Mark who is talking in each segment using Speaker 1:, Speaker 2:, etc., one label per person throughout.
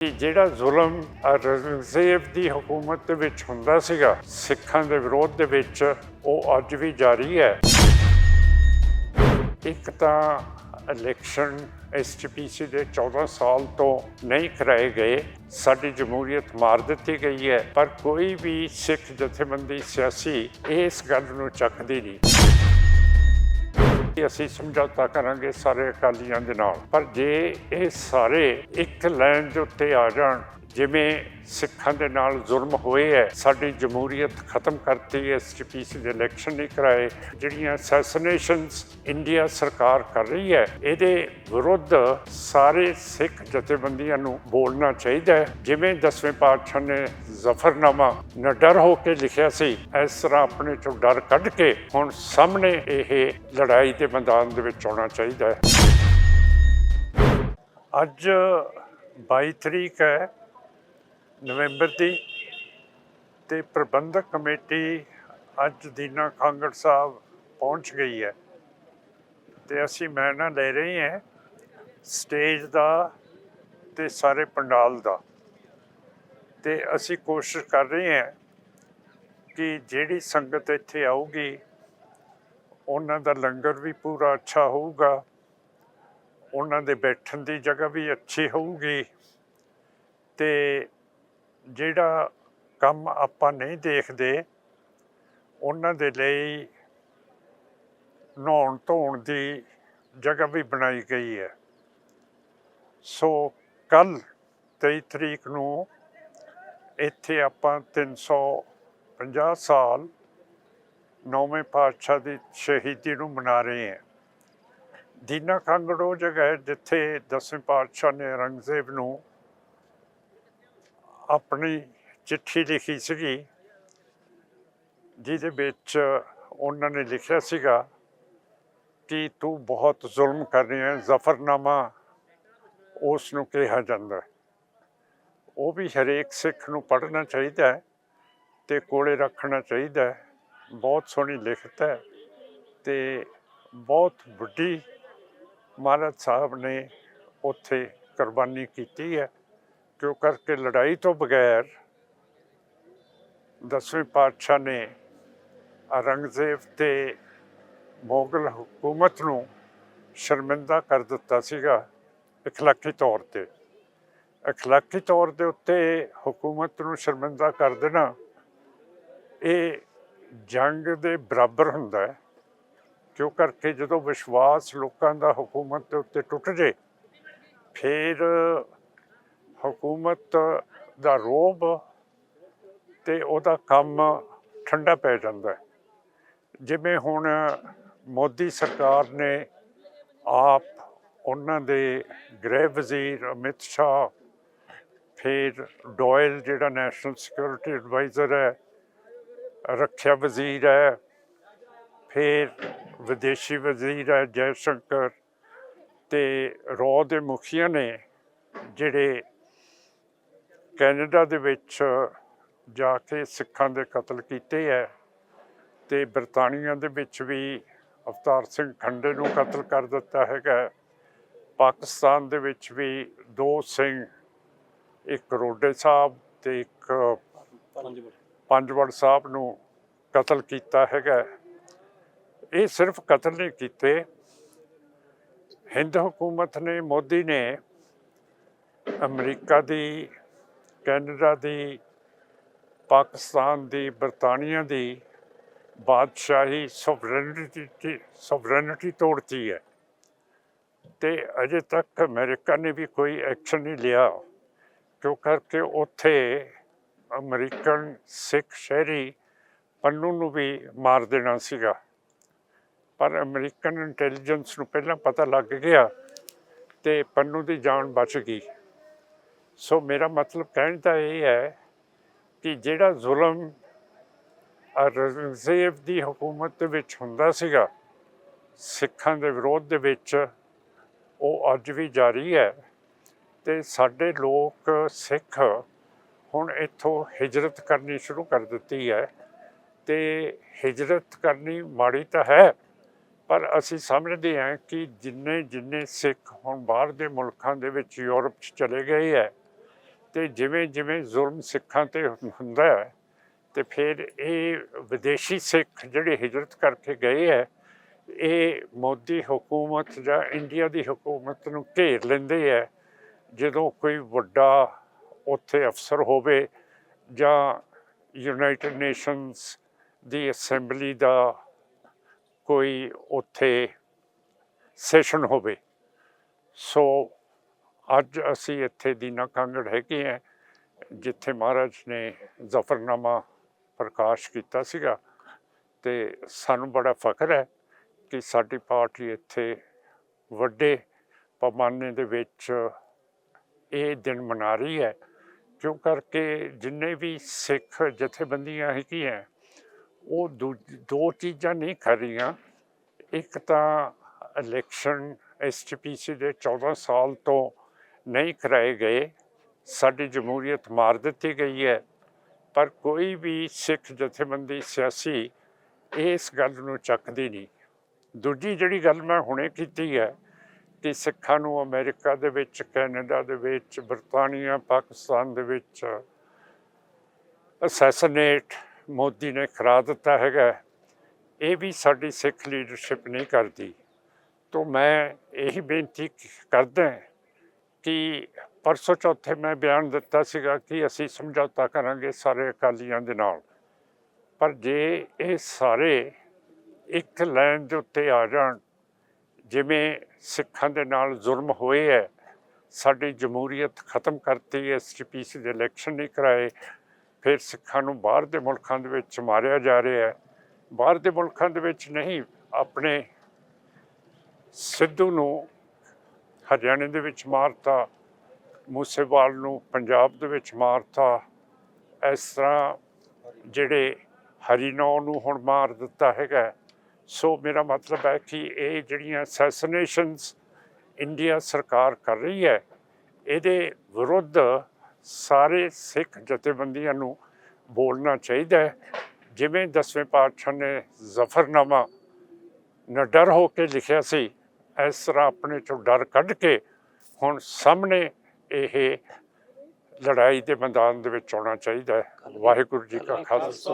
Speaker 1: ਕਿ ਜਿਹੜਾ ਜ਼ੁਲਮ ਰਜ਼ੇਵ ਦੀ ਹਕੂਮਤ ਦੇ ਵਿੱਚ ਹੁੰਦਾ ਸੀਗਾ, ਸਿੱਖਾਂ ਦੇ ਵਿਰੋਧ ਦੇ ਵਿੱਚ, ਉਹ ਅੱਜ ਵੀ ਜਾਰੀ ਹੈ। ਇੱਕ ਤਾਂ ਇਲੈਕਸ਼ਨ ਐਸਟੀਪੀਸੀ ਦੇ 14 ਸਾਲ ਤੋਂ ਨਹੀਂ ਕਰਾਏ ਗਏ, ਸਾਡੀ ਜਮਹੂਰੀਅਤ ਮਾਰ ਦਿੱਤੀ ਗਈ ਹੈ, ਪਰ ਕੋਈ ਵੀ ਸਿੱਖ ਜਥੇਬੰਦੀ ਸਿਆਸੀ ਇਸ ਗੱਲ ਨੂੰ ਚੱਕਦੀ ਨਹੀਂ। ਕਿ ਅਸੀਂ ਸਮਝੌਤਾ ਕਰਾਂਗੇ ਸਾਰੇ ਅਕਾਲੀਆਂ ਦੇ ਨਾਲ। ਪਰ ਜੇ ਇਹ ਸਾਰੇ ਇੱਕ ਲਾਈਨ ਦੇ ਉੱਤੇ ਆ ਜਾਣ ਜਿਵੇਂ ਸਿੱਖਾਂ ਦੇ ਨਾਲ ਜ਼ੁਲਮ ਹੋਏ ਹੈ, ਸਾਡੀ ਜਮਹੂਰੀਅਤ ਖਤਮ ਕਰਤੀ ਐਸਜੀਪੀਸੀ ਦੇ ਇਲੈਕਸ਼ਨ ਨਹੀਂ ਕਰਾਏ, ਜਿਹੜੀਆਂ ਅਸੈਸੀਨੇਸ਼ਨਸ ਇੰਡੀਆ ਸਰਕਾਰ ਕਰ ਰਹੀ ਹੈ, ਇਹਦੇ ਵਿਰੁੱਧ ਸਾਰੇ ਸਿੱਖ ਜਥੇਬੰਦੀਆਂ ਨੂੰ ਬੋਲਣਾ ਚਾਹੀਦਾ ਹੈ। ਜਿਵੇਂ ਦਸਵੇਂ ਪਾਤਸ਼ਾਹ ਨੇ ਜ਼ਫਰਨਾਮਾ ਨਿਡਰ ਹੋ ਕੇ ਲਿਖਿਆ ਸੀ, ਇਸ ਤਰ੍ਹਾਂ ਆਪਣੇ ਚੋਂ ਡਰ ਕੱਢ ਕੇ ਹੁਣ ਸਾਹਮਣੇ ਇਹ ਲੜਾਈ ਦੇ ਮੈਦਾਨ ਦੇ ਵਿੱਚ ਆਉਣਾ ਚਾਹੀਦਾ ਹੈ। ਅੱਜ 22 ਤਰੀਕ ਹੈ ਨਵੰਬਰ ਦੀ ਤੇ ਪ੍ਰਬੰਧਕ ਕਮੇਟੀ ਅੱਜ ਦੀਨਾ ਕਾਂਗੜ ਸਾਹਿਬ ਪਹੁੰਚ ਗਈ ਹੈ। ਤੇ ਅਸੀਂ ਮੈਨਾ ਲੈ ਰਹੇ ਹਾਂ ਸਟੇਜ ਦਾ ਤੇ ਸਾਰੇ ਪੰਡਾਲ ਦਾ। ਤੇ ਅਸੀਂ ਕੋਸ਼ਿਸ਼ ਕਰ ਰਹੇ ਹਾਂ ਕਿ ਜਿਹੜੀ ਸੰਗਤ ਇੱਥੇ ਆਊਗੀ, ਉਹਨਾਂ ਦਾ ਲੰਗਰ ਵੀ ਪੂਰਾ ਅੱਛਾ ਹੋਊਗਾ, ਉਹਨਾਂ ਦੇ ਬੈਠਣ ਦੀ ਜਗ੍ਹਾ ਵੀ ਅੱਛੀ ਹੋਊਗੀ ਤੇ ਜਿਹੜਾ ਕੰਮ ਆਪਾਂ ਨਹੀਂ ਦੇਖਦੇ, ਉਹਨਾਂ ਦੇ ਲਈ ਨਹਾਉਣ ਧੋਣ ਦੀ ਜਗ੍ਹਾ ਵੀ ਬਣਾਈ ਗਈ ਹੈ। ਸੋ ਕੱਲ 23 ਤਰੀਕ ਨੂੰ ਇੱਥੇ ਆਪਾਂ 350 ਸਾਲ ਨੌਵੇਂ ਪਾਤਸ਼ਾਹ ਦੀ ਸ਼ਹੀਦੀ ਨੂੰ ਮਨਾ ਰਹੇ ਹਾਂ। ਦੀਨਾ ਕਾਂਗੜ ਉਹ ਜਗ੍ਹਾ ਹੈ, ਜਿੱਥੇ ਦਸਵੇਂ ਪਾਤਸ਼ਾਹ ਨੇ ਔਰੰਗਜ਼ੇਬ ਨੂੰ ਆਪਣੀ ਚਿੱਠੀ ਲਿਖੀ ਸੀਗੀ, ਜਿਹਦੇ ਵਿੱਚ ਉਹਨਾਂ ਨੇ ਲਿਖਿਆ ਸੀਗਾ ਕਿ ਤੂੰ ਬਹੁਤ ਜ਼ੁਲਮ ਕਰ ਰਿਹਾ ਹੈ, ਜ਼ਫਰਨਾਮਾ ਉਸ ਨੂੰ ਕਿਹਾ ਜਾਂਦਾ ਹੈ। ਉਹ ਵੀ ਹਰੇਕ ਸਿੱਖ ਨੂੰ ਪੜ੍ਹਨਾ ਚਾਹੀਦਾ ਹੈ ਤੇ ਕੋਲੇ ਰੱਖਣਾ ਚਾਹੀਦਾ ਹੈ ਬਹੁਤ ਸੋਹਣੀ ਲਿਖਤ ਹੈ ਤੇ ਬਹੁਤ ਵੱਡੀ ਮਹਾਰਾਜ ਸਾਹਿਬ ਨੇ ਉੱਥੇ ਕੁਰਬਾਨੀ ਕੀਤੀ ਹੈ ਕਿਉਂ ਕਰਕੇ ਲੜਾਈ ਤੋਂ ਬਗੈਰ ਦਸਵੇਂ ਪਾਤਸ਼ਾਹ ਨੇ ਔਰੰਗਜ਼ੇਬ ਤੇ ਮੁਗਲ ਹਕੂਮਤ ਨੂੰ ਸ਼ਰਮਿੰਦਾ ਕਰ ਦਿੱਤਾ ਸੀਗਾ اخلاقی ਤੌਰ ਤੇ اخلاقی ਤੌਰ ਦੇ ਉੱਤੇ ਹਕੂਮਤ ਨੂੰ ਸ਼ਰਮਿੰਦਾ ਕਰ ਦੇਣਾ ਇਹ ਜੰਗ ਦੇ ਬਰਾਬਰ ਹੁੰਦਾ ਹੈ ਕਿਉਂ ਕਰਕੇ ਜਦੋਂ ਵਿਸ਼ਵਾਸ ਲੋਕਾਂ ਦਾ ਹਕੂਮਤ ਦੇ ਉੱਤੇ ਟੁੱਟ ਜੇ ਫਿਰ ਹਕੂਮਤ ਦਾ ਰੋਬ ਤੇ ਉਹਦਾ ਕੰਮ ਠੰਡਾ ਪੈ ਜਾਂਦਾ ਜਿਵੇਂ ਹੁਣ ਮੋਦੀ ਸਰਕਾਰ ਨੇ ਆਪ ਉਹਨਾਂ ਦੇ ਗ੍ਰਹਿ ਵਜ਼ੀਰ ਅਮਿਤ ਸ਼ਾਹ, ਫਿਰ ਡੋਇਲ ਜਿਹੜਾ ਨੈਸ਼ਨਲ ਸਿਕਿਉਰਿਟੀ ਐਡਵਾਈਜ਼ਰ ਹੈ, ਰੱਖਿਆ ਵਜ਼ੀਰ ਹੈ, ਫਿਰ ਵਿਦੇਸ਼ੀ ਵਜ਼ੀਰ ਹੈ ਜੈ ਸ਼ੰਕਰ ਤੇ ਰੋ ਦੇ ਮੁਖੀਆਂ ਨੇ ਜਿਹੜੇ ਕੈਨੇਡਾ ਦੇ ਵਿੱਚ ਜਾ ਕੇ ਸਿੱਖਾਂ ਦੇ ਕਤਲ ਕੀਤੇ ਹੈ ਤੇ ਬਰਤਾਨੀਆ ਦੇ ਵਿੱਚ ਵੀ ਅਵਤਾਰ ਸਿੰਘ ਖੰਡੇ ਨੂੰ ਕਤਲ ਕਰ ਦਿੱਤਾ ਹੈਗਾ। ਪਾਕਿਸਤਾਨ ਦੇ ਵਿੱਚ ਵੀ ਦੋ ਸਿੰਘ ਇੱਕ ਰੋਡੇ ਸਾਹਿਬ ਤੇ ਇੱਕ ਪੰਜਵੜ ਸਾਹਿਬ ਨੂੰ ਕਤਲ ਕੀਤਾ ਹੈਗਾ। ਇਹ ਸਿਰਫ ਕਤਲ ਨਹੀਂ ਕੀਤੇ ਹਿੰਦ ਹਕੂਮਤ ਨੇ ਮੋਦੀ ਨੇ ਅਮਰੀਕਾ ਦੀ ਕੈਨੇਡਾ ਦੀ, ਪਾਕਿਸਤਾਨ ਦੀ, ਬਰਤਾਨੀਆ ਦੀ ਬਾਦਸ਼ਾਹੀ ਸੋਵਰੇਨਿਟੀ ਸੋਵਰੇਨਿਟੀ ਤੋੜਤੀ ਹੈ। ਤੇ ਅਜੇ ਤੱਕ ਅਮਰੀਕਾ ਨੇ ਵੀ ਕੋਈ ਐਕਸ਼ਨ ਨਹੀਂ ਲਿਆ, ਕਿਉਂ ਕਰਕੇ ਉੱਥੇ ਅਮਰੀਕਨ ਸਿੱਖ ਸ਼ਹਿਰੀ ਪੰਨੂ ਨੂੰ ਵੀ ਮਾਰ ਦੇਣਾ ਸੀਗਾ। ਪਰ ਅਮਰੀਕਨ ਇੰਟੈਲੀਜੈਂਸ ਨੂੰ ਪਹਿਲਾਂ ਪਤਾ ਲੱਗ ਗਿਆ ਤੇ ਪੰਨੂ ਦੀ ਜਾਨ ਬਚ ਗਈ। ਸੋ ਮੇਰਾ ਮਤਲਬ ਕਹਿਣ ਦਾ ਇਹ ਹੈ ਕਿ ਜਿਹੜਾ ਜ਼ੁਲਮ ਔਰੰਗਜ਼ੇਬ ਦੀ ਹਕੂਮਤ ਦੇ ਵਿੱਚ ਹੁੰਦਾ ਸੀਗਾ, ਸਿੱਖਾਂ ਦੇ ਵਿਰੋਧ ਦੇ ਵਿੱਚ, ਉਹ ਅੱਜ ਵੀ ਜਾਰੀ ਹੈ ਤੇ ਸਾਡੇ ਲੋਕ ਸਿੱਖ ਹੁਣ ਇੱਥੋਂ ਹਿਜਰਤ ਕਰਨੀ ਸ਼ੁਰੂ ਕਰ ਦਿੱਤੀ ਹੈ ਤੇ ਹਿਜਰਤ ਕਰਨੀ ਮਾੜੀ ਤਾਂ ਹੈ, ਪਰ ਅਸੀਂ ਸਮਝਦੇ ਹਾਂ ਕਿ ਜਿੰਨੇ ਜਿੰਨੇ ਸਿੱਖ ਹੁਣ ਬਾਹਰ ਦੇ ਮੁਲਕਾਂ ਦੇ ਵਿੱਚ ਯੂਰਪ 'ਚ ਚਲੇ ਗਏ ਹੈ ਤੇ ਜਿਵੇਂ ਜਿਵੇਂ ਜ਼ੁਲਮ ਸਿੱਖਾਂ ਤੇ ਹੁੰਦਾ ਹੈ, ਤੇ ਫਿਰ ਇਹ ਵਿਦੇਸ਼ੀ ਸਿੱਖ ਜਿਹੜੇ ਹਿਜਰਤ ਕਰਕੇ ਗਏ ਹੈ, ਇਹ ਮੋਦੀ ਹਕੂਮਤ ਜਾਂ ਇੰਡੀਆ ਦੀ ਹਕੂਮਤ ਨੂੰ ਘੇਰ ਲੈਂਦੇ ਹੈ। ਜਦੋਂ ਕੋਈ ਵੱਡਾ ਉੱਥੇ ਅਫਸਰ ਹੋਵੇ ਜਾਂ ਯੂਨਾਈਟਿਡ ਨੇਸ਼ਨਸ ਦੀ ਅਸੈਂਬਲੀ ਦਾ ਕੋਈ ਉੱਥੇ ਸੈਸ਼ਨ ਹੋਵੇ, ਸੋ ਅੱਜ ਅਸੀਂ ਇੱਥੇ ਦੀਨਾ ਕਾਂਗੜ ਹੈਗੇ ਹਾਂ ਜਿੱਥੇ ਮਹਾਰਾਜ ਨੇ ਜ਼ਫਰਨਾਮਾ ਪ੍ਰਕਾਸ਼ ਕੀਤਾ ਸੀਗਾ ਤੇ ਸਾਨੂੰ ਬੜਾ ਫਖਰ ਹੈ ਕਿ ਸਾਡੀ ਪਾਰਟੀ ਇੱਥੇ ਵੱਡੇ ਪੈਮਾਨੇ ਦੇ ਵਿੱਚ ਇਹ ਦਿਨ ਮਨਾ ਰਹੀ ਹੈ। ਕਿਉਂ ਕਰਕੇ ਜਿੰਨੇ ਵੀ ਸਿੱਖ ਜਥੇਬੰਦੀਆਂ ਹੈਗੀਆਂ, ਉਹ ਦੂ- ਦੋ ਚੀਜ਼ਾਂ ਨਹੀਂ ਕਰ ਰਹੀਆਂ। ਇੱਕ ਤਾਂ ਇਲੈਕਸ਼ਨ ਐਸਟੀਪੀਸੀ ਦੇ 14 ਸਾਲ ਤੋਂ ਨਹੀਂ ਕਰਾਏ ਗਏ, ਸਾਡੀ ਜਮਹੂਰੀਅਤ ਮਾਰ ਦਿੱਤੀ ਗਈ ਹੈ। ਪਰ ਕੋਈ ਵੀ ਸਿੱਖ ਜਥੇਬੰਦੀ ਸਿਆਸੀ ਇਸ ਗੱਲ ਨੂੰ ਚੱਕਦੀ ਨਹੀਂ। ਦੂਜੀ ਜਿਹੜੀ ਗੱਲ ਮੈਂ ਹੁਣੇ ਕੀਤੀ ਹੈ ਕਿ ਸਿੱਖਾਂ ਨੂੰ ਅਮਰੀਕਾ ਦੇ ਵਿੱਚ, ਕੈਨੇਡਾ ਦੇ ਵਿੱਚ, ਬਰਤਾਨੀਆ, ਪਾਕਿਸਤਾਨ ਦੇ ਵਿੱਚ ਅਸੈਸਨੇਟ ਮੋਦੀ ਨੇ ਕਰਾ ਦਿੱਤਾ ਹੈਗਾ। ਇਹ ਵੀ ਸਾਡੀ ਸਿੱਖ ਲੀਡਰਸ਼ਿਪ ਨਹੀਂ ਕਰਦੀ। ਤੋਂ ਮੈਂ ਇਹੀ ਬੇਨਤੀ ਕਰਦਾ ਕਿ ਪਰਸੋਂ ਚੌਥੇ ਮੈਂ ਬਿਆਨ ਦਿੱਤਾ ਸੀਗਾ ਕਿ ਅਸੀਂ ਸਮਝੌਤਾ ਕਰਾਂਗੇ ਸਾਰੇ ਅਕਾਲੀਆਂ ਦੇ ਨਾਲ। ਪਰ ਜੇ ਇਹ ਸਾਰੇ ਇੱਕ ਲਾਈਨ ਦੇ ਉੱਤੇ ਆ ਜਾਣ, ਜਿਵੇਂ ਸਿੱਖਾਂ ਦੇ ਨਾਲ ਜ਼ੁਲਮ ਹੋਏ ਹੈ, ਸਾਡੀ ਜਮਹੂਰੀਅਤ ਖਤਮ ਕਰਤੀ ਐਸਜੀਪੀਸੀ ਦੇ ਇਲੈਕਸ਼ਨ ਨਹੀਂ ਕਰਾਏ, ਫਿਰ ਸਿੱਖਾਂ ਨੂੰ ਬਾਹਰ ਦੇ ਮੁਲਕਾਂ ਦੇ ਵਿੱਚ ਮਾਰਿਆ ਜਾ ਰਿਹਾ ਹੈ। ਬਾਹਰ ਦੇ ਮੁਲਕਾਂ ਦੇ ਵਿੱਚ ਨਹੀਂ, ਆਪਣੇ ਸਿੱਧੂ ਨੂੰ ਹਰਿਆਣੇ ਦੇ ਵਿੱਚ ਮਾਰਤਾ, ਮੂਸੇਵਾਲ ਨੂੰ ਪੰਜਾਬ ਦੇ ਵਿੱਚ ਮਾਰਤਾ, ਇਸ ਤਰ੍ਹਾਂ ਜਿਹੜੇ ਹਰੀਨੌ ਨੂੰ ਹੁਣ ਮਾਰ ਦਿੱਤਾ ਹੈਗਾ। ਸੋ ਮੇਰਾ ਮਤਲਬ ਹੈ ਕਿ ਇਹ ਜਿਹੜੀਆਂ ਅਸੈਸੀਨੇਸ਼ਨਸ ਇੰਡੀਆ ਸਰਕਾਰ ਕਰ ਰਹੀ ਹੈ, ਇਹਦੇ ਵਿਰੁੱਧ ਸਾਰੇ ਸਿੱਖ ਜਥੇਬੰਦੀਆਂ ਨੂੰ ਬੋਲਣਾ ਚਾਹੀਦਾ ਹੈ। ਜਿਵੇਂ ਦਸਵੇਂ ਪਾਤਸ਼ਾਹ ਨੇ ਜ਼ਫਰਨਾਮਾ ਨਿਡਰ ਹੋ ਕੇ ਲਿਖਿਆ ਸੀ ਇਸ ਤਰ੍ਹਾਂ ਆਪਣੇ ਚੋਂ ਡਰ ਕੱਢ ਕੇ ਹੁਣ ਸਾਹਮਣੇ ਇਹ ਲੜਾਈ ਦੇ ਮੈਦਾਨ ਦੇ ਵਿੱਚ ਆਉਣਾ ਚਾਹੀਦਾ ਹੈ। ਵਾਹਿਗੁਰੂ ਜੀ ਕਾ ਖਾਲਸਾ।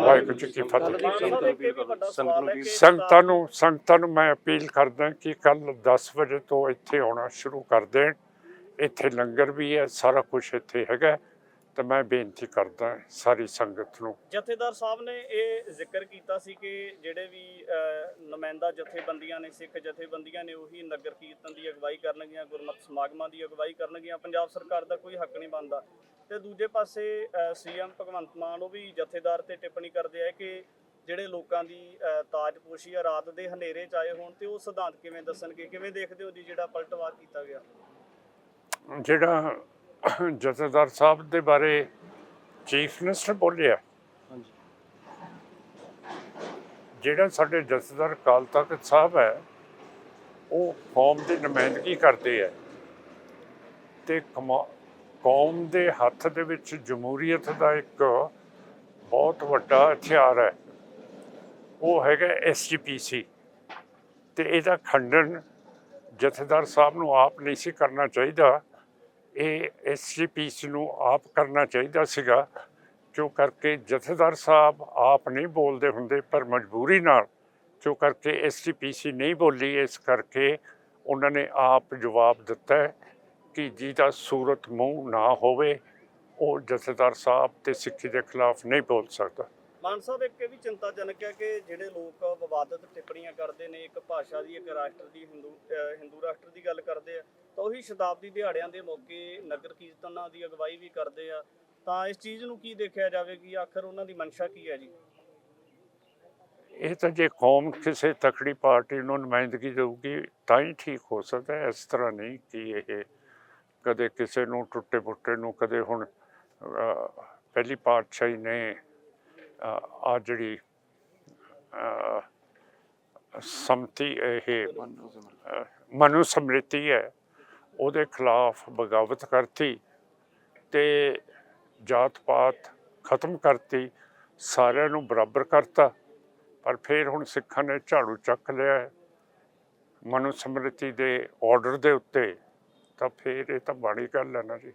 Speaker 1: ਵਾਹਿਗੁਰੂ ਜੀ ਕੀ ਫਤਿਹ। ਸੰਗਤਾਂ ਨੂੰ ਸੰਗਤਾਂ ਨੂੰ ਮੈਂ ਅਪੀਲ ਕਰਦਾ ਕਿ ਕੱਲ 10 ਵਜੇ ਤੋਂ ਇੱਥੇ ਆਉਣਾ ਸ਼ੁਰੂ ਕਰ ਦੇਣ। ਇੱਥੇ ਲੰਗਰ ਵੀ ਹੈ ਸਾਰਾ ਕੁਝ ਇੱਥੇ ਹੈਗਾ ਤੇ ਮੈਂ ਬੇਨਤੀ ਕਰਦਾ ਸਾਰੀ ਸੰਗਤ ਨੂੰ।
Speaker 2: ਜਥੇਦਾਰ ਸਾਹਿਬ ਨੇ ਇਹ ਜ਼ਿਕਰ ਕੀਤਾ ਸੀ ਕਿ ਜਿਹੜੇ ਵੀ ਨੁਮਾਇੰਦਾ ਜਥੇਬੰਦੀਆਂ ਨੇ ਸਿੱਖ ਜਥੇਬੰਦੀਆਂ ਨੇ ਉਹੀ ਨਗਰ ਕੀਰਤਨ ਦੀ ਅਗਵਾਈ ਕਰਨਗੀਆਂ ਗੁਰਮਤਿ ਸਮਾਗਮਾਂ ਦੀ ਅਗਵਾਈ ਕਰਨਗੀਆਂ। ਪੰਜਾਬ ਸਰਕਾਰ ਦਾ ਕੋਈ ਹੱਕ ਨਹੀਂ ਬਣਦਾ। ਤੇ ਦੂਜੇ ਪਾਸੇ ਸੀਐਮ ਭਗਵੰਤ ਮਾਨ ਉਹ ਵੀ ਜਥੇਦਾਰ ਤੇ ਟਿੱਪਣੀ ਕਰਦੇ ਆ ਕਿ ਜਿਹੜੇ ਲੋਕਾਂ ਦੀ ਤਾਜਪੋਸ਼ੀ ਆ ਰਾਤ ਦੇ ਹਨੇਰੇ ਚ ਆਏ ਹੋਣ ਤੇ ਉਹ ਸਿਧਾਂਤ ਕਿਵੇਂ ਦੱਸਣਗੇ? ਕਿਵੇਂ ਦੇਖਦੇ ਹੋ ਜੀ ਜਿਹੜਾ ਪਲਟਵਾਰ ਕੀਤਾ ਗਿਆ?
Speaker 1: ਜਿਹੜਾ ਜਥੇਦਾਰ ਸਾਹਿਬ ਦੇ ਬਾਰੇ ਚੀਫ ਮਿਨਿਸਟਰ ਬੋਲਿਆ ਜਿਹੜਾ ਸਾਡੇ ਜਥੇਦਾਰ ਅਕਾਲ ਤਖਤ ਸਾਹਿਬ ਹੈ ਉਹ ਕੌਮ ਦੀ ਨੁਮਾਇੰਦਗੀ ਕਰਦੇ ਹੈ ਤੇ ਕੌਮ ਦੇ ਹੱਥ ਦੇ ਵਿੱਚ ਜਮਹੂਰੀਅਤ ਦਾ ਇੱਕ ਬਹੁਤ ਵੱਡਾ ਹਥਿਆਰ ਹੈ। ਉਹ ਹੈਗਾ ਐਸਜੀਪੀਸੀ ਤੇ ਇਹਦਾ ਖੰਡਨ ਜਥੇਦਾਰ ਸਾਹਿਬ ਨੂੰ ਆਪ ਨਹੀਂ ਸੀ ਕਰਨਾ ਚਾਹੀਦਾ। ਇਹ ਐਸਜੀਪੀਸੀ ਨੂੰ ਆਪ ਕਰਨਾ ਚਾਹੀਦਾ ਸੀਗਾ ਕਿਉਂ ਕਰਕੇ ਜਥੇਦਾਰ ਸਾਹਿਬ ਆਪ ਨਹੀਂ ਬੋਲਦੇ ਹੁੰਦੇ, ਪਰ ਮਜਬੂਰੀ ਨਾਲ ਜੋ ਕਰਕੇ ਐਸਜੀਪੀਸੀ ਨਹੀਂ ਬੋਲੀ, ਇਸ ਕਰਕੇ ਉਹਨਾਂ ਨੇ ਆਪ ਜਵਾਬ ਦਿੱਤਾ ਕਿ ਜਿਹਦਾ ਸੂਰਤ ਮੂੰਹ ਨਾ ਹੋਵੇ, ਉਹ ਜਥੇਦਾਰ ਸਾਹਿਬ ਤੇ ਸਿੱਖੀ ਦੇ ਖਿਲਾਫ ਨਹੀਂ ਬੋਲ ਸਕਦਾ।
Speaker 2: ਮਾਨ ਸਾਹਿਬ, ਇੱਕ ਇਹ ਵੀ ਚਿੰਤਾਜਨਕ ਹੈ ਕਿ ਜਿਹੜੇ ਲੋਕ ਵਿਵਾਦਤ ਟਿੱਪਣੀਆਂ ਕਰਦੇ ਨੇ, ਇੱਕ ਭਾਸ਼ਾ ਦੀ, ਇੱਕ ਰਾਸ਼ਟਰ ਦੀ, ਹਿੰਦੂ ਹਿੰਦੂ ਰਾਸ਼ਟਰ ਦੀ ਗੱਲ ਕਰਦੇ ਆ ਤਾਂ ਉਹੀ ਸ਼ਤਾਬਦੀ ਦਿਹਾੜਿਆਂ ਦੇ ਮੌਕੇ ਨਗਰ ਕੀਰਤਨਾਂ ਦੀ ਅਗਵਾਈ ਵੀ ਕਰਦੇ ਆ। ਤਾਂ ਇਸ ਚੀਜ਼ ਨੂੰ ਕੀ ਦੇਖਿਆ ਜਾਵੇ ਕਿ ਆਖਰ ਉਹਨਾਂ ਦੀ ਮਨਸ਼ਾ ਕੀ ਹੈ ਜੀ?
Speaker 1: ਇਹ ਤਾਂ ਜੇ ਕੌਮ ਕਿਸੇ ਤਕੜੀ ਪਾਰਟੀ ਨੂੰ ਨੁਮਾਇੰਦਗੀ ਦੇਊਗੀ ਤਾਂ ਹੀ ਠੀਕ ਹੋ ਸਕਦਾ ਇਸ ਤਰ੍ਹਾਂ ਨਹੀਂ ਕਿ ਇਹ ਕਦੇ ਕਿਸੇ ਨੂੰ ਟੁੱਟੇ ਫੁੱਟੇ ਨੂੰ ਕਦੇ ਹੁਣ ਪਹਿਲੀ ਪਾਤਸ਼ਾਹੀ ਨੇ ਆ ਜਿਹੜੀ ਅਹ, ਸੰਮਤੀ ਇਹ ਅਹ, ਮਨੂ ਸਮ੍ਰਿਤੀ ਹੈ ਉਹਦੇ ਖਿਲਾਫ ਬਗਾਵਤ ਕਰਤੀ ਤੇ ਜਾਤ ਪਾਤ ਖਤਮ ਕਰਤੀ, ਸਾਰਿਆਂ ਨੂੰ ਬਰਾਬਰ ਕਰਤਾ। ਪਰ ਫਿਰ ਹੁਣ ਸਿੱਖਾਂ ਨੇ ਝਾੜੂ ਚੱਕ ਲਿਆ ਹੈ। ਸਮ੍ਰਿਤੀ ਦੇ ਆਰਡਰ ਦੇ ਉੱਤੇ ਤਾਂ ਫਿਰ ਇਹ ਤਾਂ ਬਾੜੀ ਗੱਲ ਹੈ ਨਾ ਜੀ।